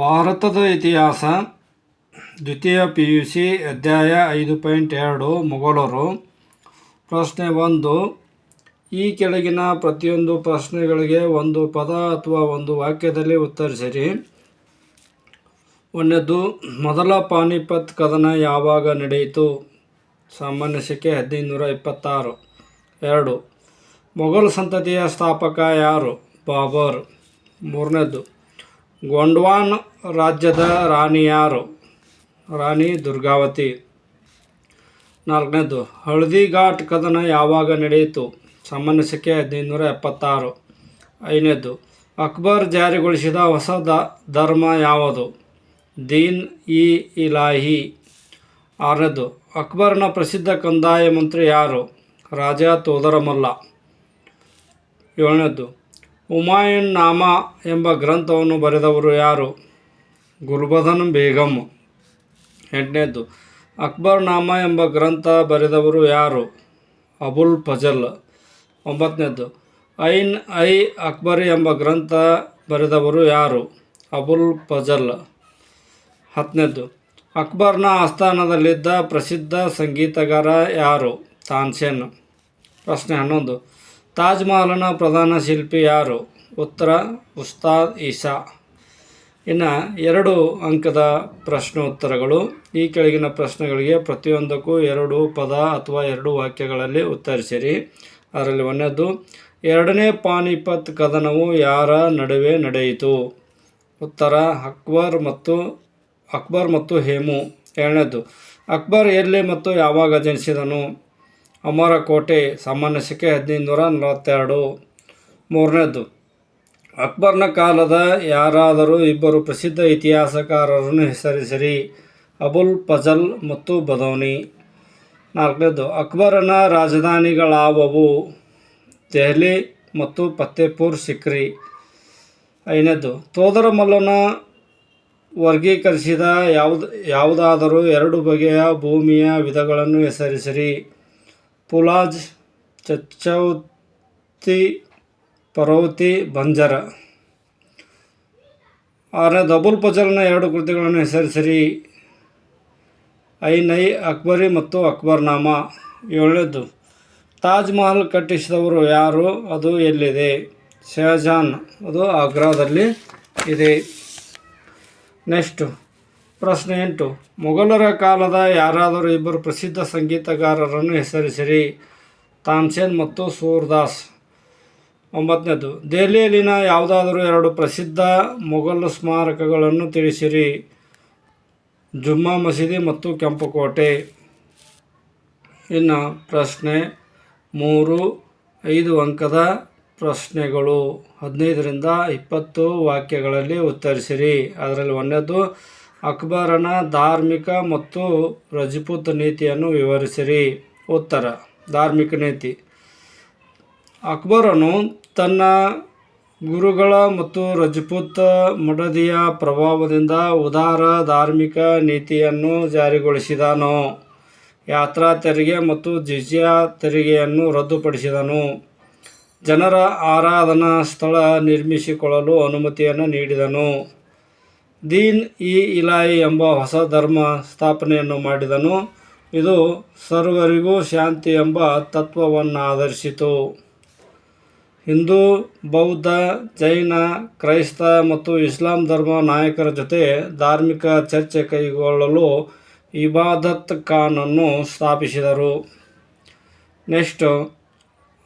ಭಾರತದ ಇತಿಹಾಸ, ದ್ವಿತೀಯ ಪಿ ಯು ಸಿ, ಅಧ್ಯಾಯ ಐದು ಪಾಯಿಂಟ್ ಎರಡು, ಮೊಘಲರು. ಪ್ರಶ್ನೆ ಒಂದು, ಈ ಕೆಳಗಿನ ಪ್ರತಿಯೊಂದು ಪ್ರಶ್ನೆಗಳಿಗೆ ಒಂದು ಪದ ಅಥವಾ ಒಂದು ವಾಕ್ಯದಲ್ಲಿ ಉತ್ತರಿಸಿರಿ. ಒಂದನೇದು, ಮೊದಲ ಪಾನಿಪತ್ ಕದನ ಯಾವಾಗ ನಡೆಯಿತು? ಸಾಮಾನ್ಯ ಸಿಕ್ಕೆ ಹದಿನೈದುನೂರ ಇಪ್ಪತ್ತಾರು. ಎರಡು, ಮೊಘಲ್ ಸಂತತಿಯ ಸ್ಥಾಪಕ ಯಾರು? ಬಾಬರ್. ಮೂರನೇದು ಗೊಂಡ್ವಾನ್ ರಾಜ್ಯದ ರಾಣಿ ಯಾರು? ರಾಣಿ ದುರ್ಗಾವತಿ. ನಾಲ್ಕನೇದು ಹಳದಿ ಘಾಟ್ ಕದನ ಯಾವಾಗ ನಡೆಯಿತು? ಸಾಮಾನ್ಯ ಸಂಖ್ಯೆ ಹದಿನೈದುನೂರ ಎಪ್ಪತ್ತಾರು. ಐದನೇದು, ಅಕ್ಬರ್ ಜಾರಿಗೊಳಿಸಿದ ಹೊಸ ದ, ಧರ್ಮ ಯಾವುದು? ದೀನ್ ಇ ಇಲಾಹಿ. ಆರನೇದು, ಅಕ್ಬರ್ನ ಪ್ರಸಿದ್ಧ ಕಂದಾಯ ಮಂತ್ರಿ ಯಾರು? ರಾಜ ತೋದರಮಲ್ಲ. ಏಳನೇದು ಹುಮಾಯೂನ್ ನಾಮ ಎಂಬ ಗ್ರಂಥವನ್ನು ಬರೆದವರು ಯಾರು? ಗುಲ್ಬದನ್ ಬೇಗಂ. ಎಂಟನೇದ್ದು ಅಕ್ಬರ್ ನಾಮ ಎಂಬ ಗ್ರಂಥ ಬರೆದವರು ಯಾರು? ಅಬುಲ್ ಫಜಲ್. ಒಂಬತ್ತನೇದ್ದು, ಐನ್ ಐ ಅಕ್ಬರ್ ಎಂಬ ಗ್ರಂಥ ಬರೆದವರು ಯಾರು? ಅಬುಲ್ ಫಜಲ್. ಹತ್ತನೇದ್ದು, ಅಕ್ಬರ್ನ ಆಸ್ಥಾನದಲ್ಲಿದ್ದ ಪ್ರಸಿದ್ಧ ಸಂಗೀತಗಾರ ಯಾರು? ತಾನ್ಸೇನ್. ಪ್ರಶ್ನೆ ಹನ್ನೊಂದು ತಾಜ್ ಮಹಲ್ನ ಪ್ರಧಾನ ಶಿಲ್ಪಿ ಯಾರು? ಉತ್ತರ, ಉಸ್ತಾದ್ ಈಸಾ ಇನ್ನು ಎರಡು ಅಂಕದ ಪ್ರಶ್ನೋತ್ತರಗಳು. ಈ ಕೆಳಗಿನ ಪ್ರಶ್ನೆಗಳಿಗೆ ಪ್ರತಿಯೊಂದಕ್ಕೂ ಎರಡು ಪದ ಅಥವಾ ಎರಡು ವಾಕ್ಯಗಳಲ್ಲಿ ಉತ್ತರಿಸಿರಿ. ಅದರಲ್ಲಿ ಒಂದನೇದು, ಎರಡನೇ ಪಾನಿಪತ್ ಕದನವು ಯಾರ ನಡುವೆ ನಡೆಯಿತು? ಉತ್ತರ, ಅಕ್ಬರ್ ಮತ್ತು ಅಕ್ಬರ್ ಮತ್ತು ಹೇಮು. ಎರಡನೇದು, ಅಕ್ಬರ್ ಎಲ್ಲಿ ಮತ್ತು ಯಾವಾಗ ಜನಿಸಿದನು? ಅಮರಕೋಟೆ ಸಾಮಾನ್ಯ ಹದಿನೈದು ನೂರ ನಲವತ್ತೆರಡು ಮೂರನೇದು ಅಕ್ಬರ್ನ ಕಾಲದ ಯಾರಾದರೂ ಇಬ್ಬರು ಪ್ರಸಿದ್ಧ ಇತಿಹಾಸಕಾರರನ್ನು ಹೆಸರಿಸಿರಿ. ಅಬುಲ್ ಫಜಲ್ ಮತ್ತು ಬದೌನಿ. ನಾಲ್ಕನೇದು ಅಕ್ಬರನ ರಾಜಧಾನಿಗಳಾವವು? ದೆಹಲಿ ಮತ್ತು ಫತ್ತೇಪುರ್ ಸಿಕ್ರಿ. ಐದನೇದು ತೋದರಮಲ್ಲನ ವರ್ಗೀಕರಿಸಿದ ಯಾವುದು, ಯಾವುದಾದರೂ ಎರಡು ಬಗೆಯ ಭೂಮಿಯ ವಿಧಗಳನ್ನು ಹೆಸರಿಸಿರಿ. ಪುಲಾಜ್ ಚಚ್ಚೌತಿ ಪರ್ವತಿ ಬಂಜರ. ಆರನೇದು ದಬುಲ್ ಪಜಲ್ನ ಎರಡು ಕೃತಿಗಳನ್ನು ಹೆಸರಿಸಿರಿ. ಐ ನೈ ಅಕ್ಬರಿ ಮತ್ತು ಅಕ್ಬರ್ನಾಮ. ಏಳನೇದು, ತಾಜ್ ಮಹಲ್ ಕಟ್ಟಿಸಿದವರು ಯಾರು? ಅದು ಎಲ್ಲಿದೆ? ಶಹಜಾನ್. ಅದು ಆಗ್ರಾದಲ್ಲಿ ಇದೆ. ನೆಕ್ಸ್ಟು ಪ್ರಶ್ನೆ ಎಂಟು. ಮೊಘಲರ ಕಾಲದ ಯಾರಾದರೂ ಇಬ್ಬರು ಪ್ರಸಿದ್ಧ ಸಂಗೀತಗಾರರನ್ನು ಹೆಸರಿಸಿರಿ. ತಾನ್ಸೇನ್ ಮತ್ತು ಸೂರ್ದಾಸ್. ಒಂಬತ್ತನೇದು. ದೆಹಲಿಯಲ್ಲಿನ ಯಾವುದಾದರೂ ಎರಡು ಪ್ರಸಿದ್ಧ ಮೊಘಲ್ ಸ್ಮಾರಕಗಳನ್ನು ತಿಳಿಸಿರಿ. ಜುಮ್ಮಾ ಮಸೀದಿ ಮತ್ತು ಕೆಂಪುಕೋಟೆ. ಇನ್ನು ಪ್ರಶ್ನೆ ಮೂರು, ಐದು ಅಂಕದ ಪ್ರಶ್ನೆಗಳು. ಹದಿನೈದರಿಂದ ಇಪ್ಪತ್ತು ವಾಕ್ಯಗಳಲ್ಲಿ ಉತ್ತರಿಸಿರಿ. ಅದರಲ್ಲಿ ಒಂದನೇದು ಅಕ್ಬರನ ಧಾರ್ಮಿಕ ಮತ್ತು ರಜಪೂತ್ ನೀತಿಯನ್ನು ವಿವರಿಸಿರಿ. ಉತ್ತರ, ಧಾರ್ಮಿಕ ನೀತಿ. ಅಕ್ಬರನು ತನ್ನ ಗುರುಗಳ ಮತ್ತು ರಜಪೂತ್ ಮಡದಿಯ ಪ್ರಭಾವದಿಂದ ಉದಾರ ಧಾರ್ಮಿಕ ನೀತಿಯನ್ನು ಜಾರಿಗೊಳಿಸಿದನು. ಯಾತ್ರಾ ತೆರಿಗೆ ಮತ್ತು ಜಿಜಿಯಾ ತೆರಿಗೆಯನ್ನು ರದ್ದುಪಡಿಸಿದನು. ಜನರ ಆರಾಧನಾ ಸ್ಥಳ ನಿರ್ಮಿಸಿಕೊಳ್ಳಲು ಅನುಮತಿಯನ್ನು ನೀಡಿದನು. ದೀನ್ ಇ ಇಲಾಯಿ ಎಂಬ ಹೊಸ ಧರ್ಮ ಸ್ಥಾಪನೆಯನ್ನು ಮಾಡಿದನು. ಇದು ಸರ್ವರಿಗೂ ಶಾಂತಿ ಎಂಬ ತತ್ವವನ್ನು ಆಧರಿಸಿತು ಹಿಂದೂ, ಬೌದ್ಧ, ಜೈನ, ಕ್ರೈಸ್ತ ಮತ್ತು ಇಸ್ಲಾಂ ಧರ್ಮ ನಾಯಕರ ಜೊತೆ ಧಾರ್ಮಿಕ ಚರ್ಚೆ ಕೈಗೊಳ್ಳಲು ಇಬಾದತ್ ಖಾನನ್ನು ಸ್ಥಾಪಿಸಿದರು. ನೆಕ್ಸ್ಟು,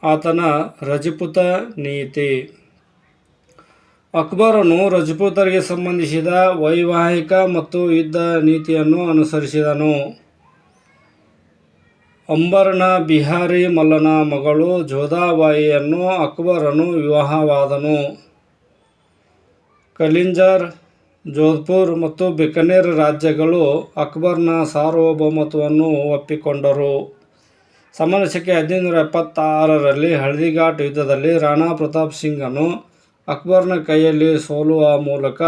ಆತನ ರಜಪುತ ನೀತಿ. ಅಕ್ಬರನು ರಜಪೂತರಿಗೆ ಸಂಬಂಧಿಸಿದ ವೈವಾಹಿಕ ಮತ್ತು ಯುದ್ಧ ನೀತಿಯನ್ನು ಅನುಸರಿಸಿದನು. ಅಂಬರ್ನ ಬಿಹಾರಿ ಮಲ್ಲನ ಮಗಳು ಜೋಧಾಬಾಯಿಯನ್ನು ಅಕ್ಬರನು ವಿವಾಹವಾದನು. ಕಲಿಂಜರ್, ಜೋಧ್ಪುರ್ ಮತ್ತು ಬಿಕನೇರ್ ರಾಜ್ಯಗಳು ಅಕ್ಬರ್ನ ಸಾರ್ವಭೌಮತ್ವವನ್ನು ಒಪ್ಪಿಕೊಂಡರು. ಸಾಮಾನ್ಯ ಹದಿನೈದು ನೂರ ಎಪ್ಪತ್ತಾರರಲ್ಲಿ ಹಳದಿಘಾಟ್ ಯುದ್ಧದಲ್ಲಿ ರಾಣಾ ಪ್ರತಾಪ್ ಸಿಂಗನು ಅಕ್ಬರ್ನ ಕೈಯಲ್ಲಿ ಸೋಲುವ ಮೂಲಕ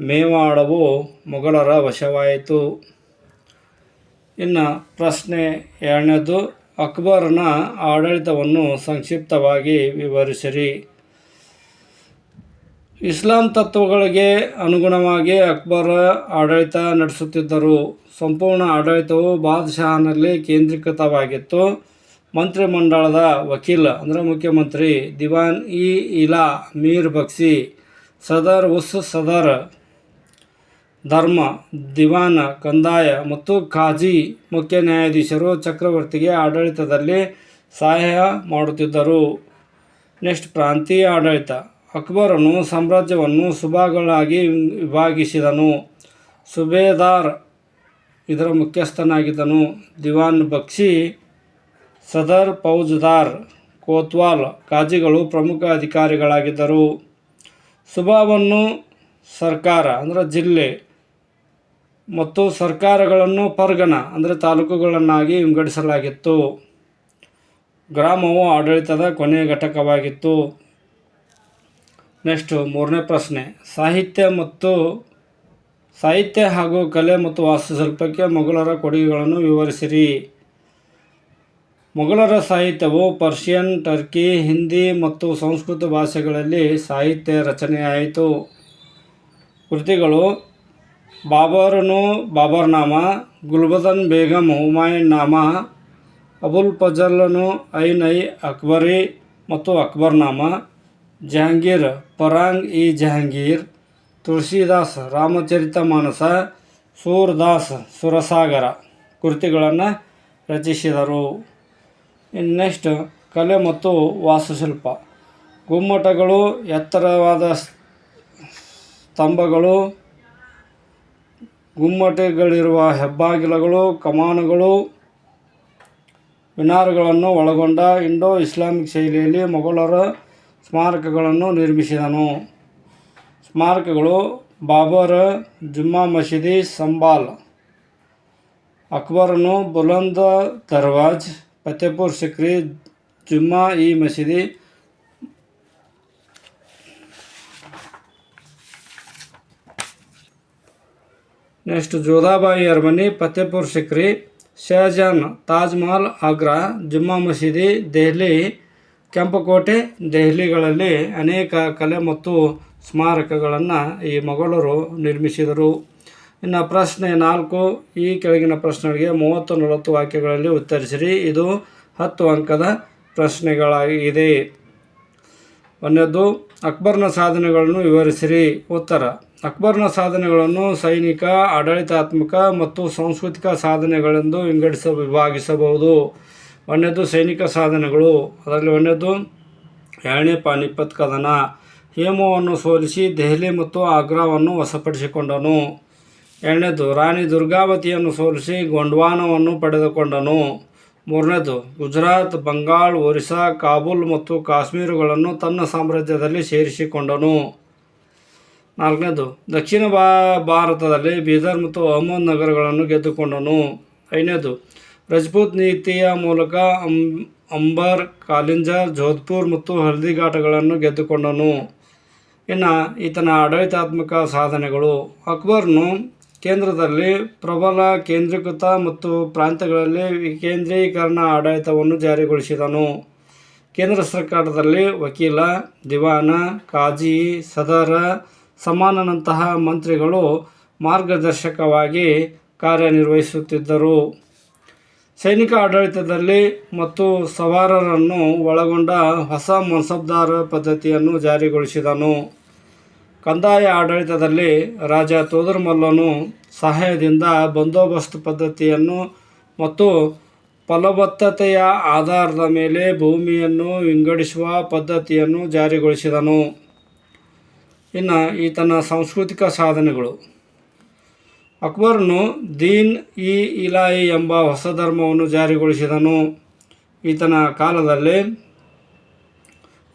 ಮೇವಾಡವು ಮೊಘಲರ ವಶವಾಯಿತು. ಇನ್ನು ಪ್ರಶ್ನೆ ಎರಡನೇದು, ಅಕ್ಬರ್ನ ಆಡಳಿತವನ್ನು ಸಂಕ್ಷಿಪ್ತವಾಗಿ ವಿವರಿಸಿರಿ. ಇಸ್ಲಾಂ ತತ್ವಗಳಿಗೆ ಅನುಗುಣವಾಗಿ ಅಕ್ಬರ್ ಆಡಳಿತ ನಡೆಸುತ್ತಿದ್ದರು. ಸಂಪೂರ್ಣ ಆಡಳಿತವು ಬಾದ್ಶಾಹನಲ್ಲಿ ಕೇಂದ್ರೀಕೃತವಾಗಿತ್ತು. ಮಂತ್ರಿಮಂಡಲದ ವಕೀಲ, ಅಂದರೆ ಮುಖ್ಯಮಂತ್ರಿ ದಿವಾನ್ ಇ ಇಲಾ ಮೀರ್ ಬಕ್ಸಿ ಸದರ್ ಉಸ್ ಸದರ್ ಧರ್ಮ, ದಿವಾನ ಕಂದಾಯ ಮತ್ತು ಖಾಜಿ ಮುಖ್ಯ ನ್ಯಾಯಾಧೀಶರು ಚಕ್ರವರ್ತಿಗೆ ಆಡಳಿತದಲ್ಲಿ ಸಹಾಯ ಮಾಡುತ್ತಿದ್ದರು. ನೆಕ್ಸ್ಟ್ ಪ್ರಾಂತೀಯ ಆಡಳಿತ. ಅಕ್ಬರನು ಸಾಮ್ರಾಜ್ಯವನ್ನು ಸುಭಾಗಳಾಗಿ ವಿಭಾಗಿಸಿದನು. ಸುಬೇದಾರ್ ಇದರ ಮುಖ್ಯಸ್ಥನಾಗಿದ್ದನು. ದಿವಾನ್ ಬಕ್ಷಿ ಸದರ್ ಫೌಜ್ದಾರ್ ಕೋತ್ವಾಲ್ ಕಾಜಿಗಳು ಪ್ರಮುಖ ಅಧಿಕಾರಿಗಳಾಗಿದ್ದರು. ಸುಬಾವನ್ನು ಸರ್ಕಾರ, ಅಂದರೆ ಜಿಲ್ಲೆ, ಮತ್ತು ಸರ್ಕಾರಗಳನ್ನು ಪರ್ಗಣ, ಅಂದರೆ ತಾಲೂಕುಗಳನ್ನಾಗಿ ವಿಂಗಡಿಸಲಾಗಿತ್ತು. ಗ್ರಾಮವು ಆಡಳಿತದ ಕೊನೆಯ ಘಟಕವಾಗಿತ್ತು. ನೆಕ್ಸ್ಟು ಮೂರನೇ ಪ್ರಶ್ನೆ. ಸಾಹಿತ್ಯ ಮತ್ತು ಸಾಹಿತ್ಯ ಹಾಗೂ ಕಲೆ ಮತ್ತು ವಾಸ್ತುಶಿಲ್ಪಕ್ಕೆ ಮೊಘಲರ ಕೊಡುಗೆಗಳನ್ನು ವಿವರಿಸಿರಿ. ಮೊಘಲರ ಸಾಹಿತ್ಯವು ಪರ್ಷಿಯನ್, ಟರ್ಕಿ, ಹಿಂದಿ ಮತ್ತು ಸಂಸ್ಕೃತ ಭಾಷೆಗಳಲ್ಲಿ ಸಾಹಿತ್ಯ ರಚನೆಯಾಯಿತು. ಕೃತಿಗಳು ಬಾಬರನು ಬಾಬರ್ನಾಮ ಗುಲ್ಬದನ್ ಬೇಗಂ ಹುಮಾಯನ್ ನಾಮ ಅಬುಲ್ ಫಜಲ್ನು ಐನ್ ಐ ಅಕ್ಬರಿ ಮತ್ತು ಅಕ್ಬರ್ನಾಮ, ಜಹಾಂಗೀರ್ ಪರಾಂಗ್ ಇ ಜಹಾಂಗೀರ್, ತುಳಸಿದಾಸ್ ರಾಮಚರಿತ ಮಾನಸ, ಸೂರ್ದಾಸ್ ಸುರಸಾಗರ ಕೃತಿಗಳನ್ನು ರಚಿಸಿದರು. ಇನ್ನು ನೆಕ್ಸ್ಟ್ ಕಲೆ ಮತ್ತು ವಾಸ್ತುಶಿಲ್ಪ. ಗುಮ್ಮಟಗಳು, ಎತ್ತರವಾದ ಸ್ತಂಭಗಳು, ಗುಮ್ಮಟಗಳಿರುವ ಹೆಬ್ಬಾಗಿಲುಗಳು, ಕಮಾನುಗಳು ಮಿನಾರ್ಗಳನ್ನು ಒಳಗೊಂಡ ಇಂಡೋ ಇಸ್ಲಾಮಿಕ್ ಶೈಲಿಯಲ್ಲಿ ಮೊಘಲರ ಸ್ಮಾರಕಗಳನ್ನು ನಿರ್ಮಿಸಿದನು. ಸ್ಮಾರಕಗಳು ಬಾಬರ್, ಜುಮ್ಮಾ ಮಸೀದಿ, ಸಂಬಾಲ್, ಅಕ್ಬರನು ಬುಲಂದ, ದರ್ವಾಜ್ ಫತೇಪುರ್ ಸಿಕ್ರಿ ಜುಮ್ಮಾ ಈ ಮಸೀದಿ ನೆಕ್ಸ್ಟ್ ಜೋಧಾಬಾಯಿ ಅರಮನೆ ಫತೇಪುರ್ ಸಿಕ್ರಿ ಶಹಜಾನ್ ತಾಜ್ ಮಹಲ್ ಆಗ್ರಾ, ಜುಮ್ಮಾ ಮಸೀದಿ, ದೆಹಲಿ, ಕೆಂಪುಕೋಟೆ ದೆಹಲಿಗಳಲ್ಲಿ ಅನೇಕ ಕಲೆ ಮತ್ತು ಸ್ಮಾರಕಗಳನ್ನು ಈ ಮೊಘಲರು ನಿರ್ಮಿಸಿದರು. ಇನ್ನು ಪ್ರಶ್ನೆ ನಾಲ್ಕು, ಈ ಕೆಳಗಿನ ಪ್ರಶ್ನೆಗಳಿಗೆ ಮೂವತ್ತು ನಲವತ್ತು ವಾಕ್ಯಗಳಲ್ಲಿ ಉತ್ತರಿಸಿರಿ. ಇದು ಹತ್ತು ಅಂಕದ ಪ್ರಶ್ನೆಗಳಾಗಿದೆ. ಒಂದನೇದು, ಅಕ್ಬರ್ನ ಸಾಧನೆಗಳನ್ನು ವಿವರಿಸಿರಿ. ಉತ್ತರ, ಅಕ್ಬರ್ನ ಸಾಧನೆಗಳನ್ನು ಸೈನಿಕ, ಆಡಳಿತಾತ್ಮಕ ಮತ್ತು ಸಾಂಸ್ಕೃತಿಕ ಸಾಧನೆಗಳೆಂದು ವಿಂಗಡಿಸ, ವಿಭಾಗಿಸಬಹುದು. ಒಂದನೇದು, ಸೈನಿಕ ಸಾಧನೆಗಳು. ಅದರಲ್ಲಿ ಒಂದನೇದು ಎರಡನೇ ಪಾನಿಪತ್ ಕದನ ಹೇಮವನ್ನು ಸೋಲಿಸಿ ದೆಹಲಿ ಮತ್ತು ಆಗ್ರಾವನ್ನು ವಶಪಡಿಸಿಕೊಂಡನು. ಎರಡನೇದು, ರಾಣಿ ದುರ್ಗಾವತಿಯನ್ನು ಸೋಲಿಸಿ ಗೊಂಡ್ವಾನವನ್ನು ಪಡೆದುಕೊಂಡನು. ಮೂರನೇದು, ಗುಜರಾತ್, ಬಂಗಾಳ್, ಒರಿಸ್ಸಾ, ಕಾಬೂಲ್ ಮತ್ತು ಕಾಶ್ಮೀರಗಳನ್ನು ತನ್ನ ಸಾಮ್ರಾಜ್ಯದಲ್ಲಿ ಸೇರಿಸಿಕೊಂಡನು. ನಾಲ್ಕನೇದು, ದಕ್ಷಿಣ ಭಾರತದಲ್ಲಿ ಬೀದರ್ ಮತ್ತು ಅಹಮದ್ ನಗರಗಳನ್ನು ಗೆದ್ದುಕೊಂಡನು. ಐದನೇದು, ರಜಪೂತ್ ನೀತಿಯ ಮೂಲಕ ಅಂಬರ್, ಕಾಲಿಂಜರ್, ಜೋಧ್ಪುರ್ ಮತ್ತು ಹಲ್ದಿಘಾಟಗಳನ್ನು ಗೆದ್ದುಕೊಂಡನು. ಇನ್ನು, ಈತನ ಆಡಳಿತಾತ್ಮಕ ಸಾಧನೆಗಳು. ಅಕ್ಬರ್ನು ಕೇಂದ್ರದಲ್ಲಿ ಪ್ರಬಲ ಕೇಂದ್ರೀಕೃತ ಮತ್ತು ಪ್ರಾಂತ್ಯಗಳಲ್ಲಿ ವಿಕೇಂದ್ರೀಕರಣ ಆಡಳಿತವನ್ನು ಜಾರಿಗೊಳಿಸಿದನು. ಕೇಂದ್ರ ಸರ್ಕಾರದಲ್ಲಿ ವಕೀಲ, ದಿವಾನ, ಕಾಜಿ, ಸದರ, ಸಮಾನನಂತಹ ಮಂತ್ರಿಗಳು ಮಾರ್ಗದರ್ಶಕವಾಗಿ ಕಾರ್ಯನಿರ್ವಹಿಸುತ್ತಿದ್ದರು. ಸೈನಿಕ ಆಡಳಿತದಲ್ಲಿ ಮತ್ತು ಸವಾರರನ್ನು ಒಳಗೊಂಡ ಹೊಸ ಮನ್ಸಬ್ದಾರ ಪದ್ಧತಿಯನ್ನು ಜಾರಿಗೊಳಿಸಿದನು. ಕಂದಾಯ ಆಡಳಿತದಲ್ಲಿ ರಾಜ ತೋದರ್ಮಲ್ಲನು ಸಹಾಯದಿಂದ ಬಂದೋಬಸ್ತ್ ಪದ್ಧತಿಯನ್ನು ಮತ್ತು ಫಲವತ್ತತೆಯ ಆಧಾರದ ಮೇಲೆ ಭೂಮಿಯನ್ನು ವಿಂಗಡಿಸುವ ಪದ್ಧತಿಯನ್ನು ಜಾರಿಗೊಳಿಸಿದನು. ಇನ್ನು ಈತನ ಸಾಂಸ್ಕೃತಿಕ ಸಾಧನೆಗಳು. ಅಕ್ಬರ್ನು ದೀನ್ ಇ ಇಲಾಯಿ ಎಂಬ ಹೊಸ ಧರ್ಮವನ್ನು ಜಾರಿಗೊಳಿಸಿದನು. ಈತನ ಕಾಲದಲ್ಲಿ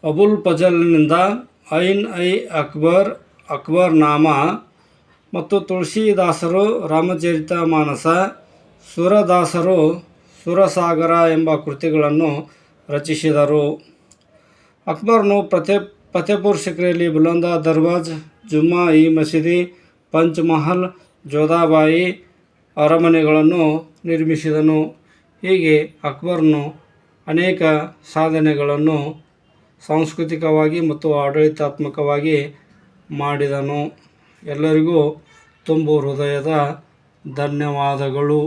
ಅಬುಲ್ ಫಜಲ್ನಿಂದ ಐನ್ ಐ ಅಕ್ಬರ್ ಅಕ್ಬರ್ ನಾಮ ಮತ್ತು ತುಳಸಿದಾಸರು ರಾಮಚರಿತ ಮಾನಸ, ಸುರದಾಸರು ಸುರಸಾಗರ ಎಂಬ ಕೃತಿಗಳನ್ನು ರಚಿಸಿದರು. ಅಕ್ಬರ್ನು ಪ್ರತೆ ಫತೇಪುರ್ ಸಿಕ್ರಿಯಲ್ಲಿ ಬುಲಂದ, ದರ್ವಾಜ್, ಜುಮ್ಮಾ ಇ ಮಸೀದಿ, ಪಂಚ್ಮಹಲ್ ಜೋಧಾಬಾಯಿ ಅರಮನೆಗಳನ್ನು ನಿರ್ಮಿಸಿದನು. ಹೀಗೆ ಅಕ್ಬರ್ನು ಅನೇಕ ಸಾಧನೆಗಳನ್ನು ಸಾಂಸ್ಕೃತಿಕವಾಗಿ ಮತ್ತು ಆಡಳಿತಾತ್ಮಕವಾಗಿ ಮಾಡಿದನು. ಎಲ್ಲರಿಗೂ ತುಂಬು ಹೃದಯದ ಧನ್ಯವಾದಗಳು.